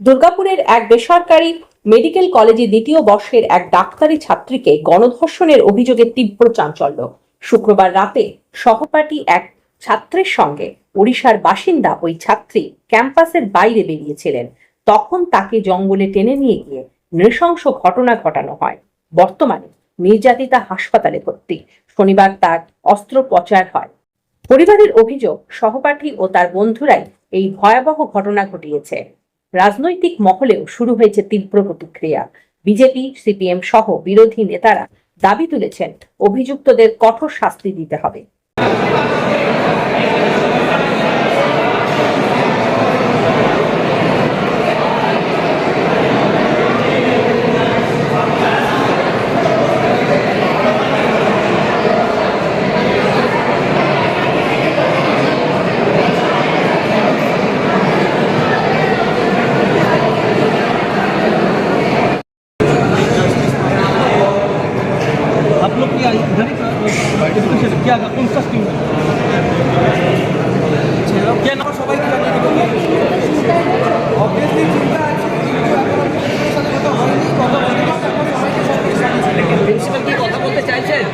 দুর্গাপুরের এক বেসরকারি মেডিকেল কলেজে দ্বিতীয় বর্ষের এক ডাক্তারি ছাত্রীকে গণধর্ষণের অভিযোগে তীব্র চাঞ্চল্য। শুক্রবার রাতে সহপাঠী এক ছাত্রের সঙ্গে ওড়িশার বাসিন্দা ওই ছাত্রী ক্যাম্পাসের বাইরে বেরিয়েছিলেন। তখন তাকে জঙ্গলে টেনে নিয়ে গিয়ে নৃশংস ঘটনা ঘটানো হয়। বর্তমানে নির্যাতিতা হাসপাতালে ভর্তি। শনিবার তার অস্ত্রোপচার হয়। পরিবারের অভিযোগ, সহপাঠী ও তার বন্ধুরাই এই ভয়াবহ ঘটনা ঘটিয়েছে। রাজনৈতিক মহলেও শুরু হয়েছে তীব্র প্রতিক্রিয়া। বিজেপি, সিপিএম সহ বিরোধী নেতারা দাবি তুলেছেন, অভিযুক্তদের কঠোর শাস্তি দিতে হবে। সব সামনে প্রিন্সিপাল কি কথা বলতে চাইছেন?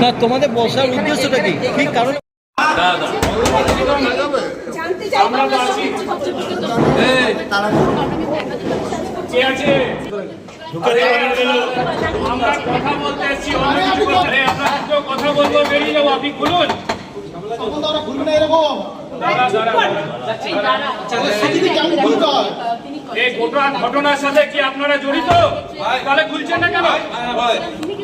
না তোমাদের বসার উদ্দেশ্যটা কি? কি কারণ? জানতে চাই আমরা কথা বলতে এসেছি আপনার কথা বলব বেরিয়ে যাব আপনি খুলুন ঘটনার সাথে কি আপনারা জড়িত তাহলে খুলছেন না কেন তুমি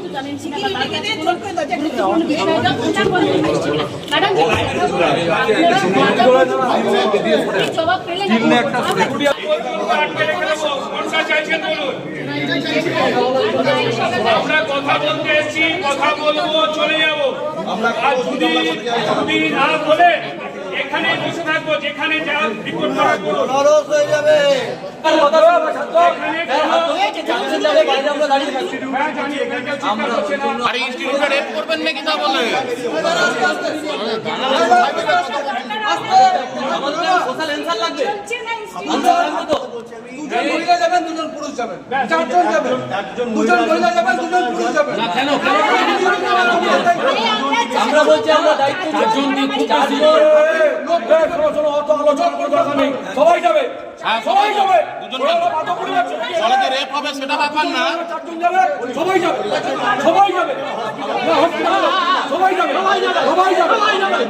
চাইছেন বলুন। আমরা কথা বলতে এসেছি কথা বলব চলে যাব। আর যদি যদি না বলে এখানে বসে থাকব যেখানে যা রিপোর্ট করা করুন এখানে কোনো- হ্যাঁ, না। আর ইনস্টিটিউটে রেপ করবেন নাকি তা বলে সোশ্যাল অ্যান্সার লাগবে দুজন মহিলা যাবেন দুজন পুরুষ যাবেন চারজন যাবেন দুজন মহিলা যাবেন দুজন পুরুষ যাবেন কেন আমরা বলছি আমরা দায়িত্ব চারজন চারজন সবাই যাবে হ্যাঁ, সবাই যাবে দুজন কলেজে রেপ হবে সেটা ব্যাপার না সবাই যাবে সবাই যাবে সবাই যাবে সবাই যাবে সবাই যাবে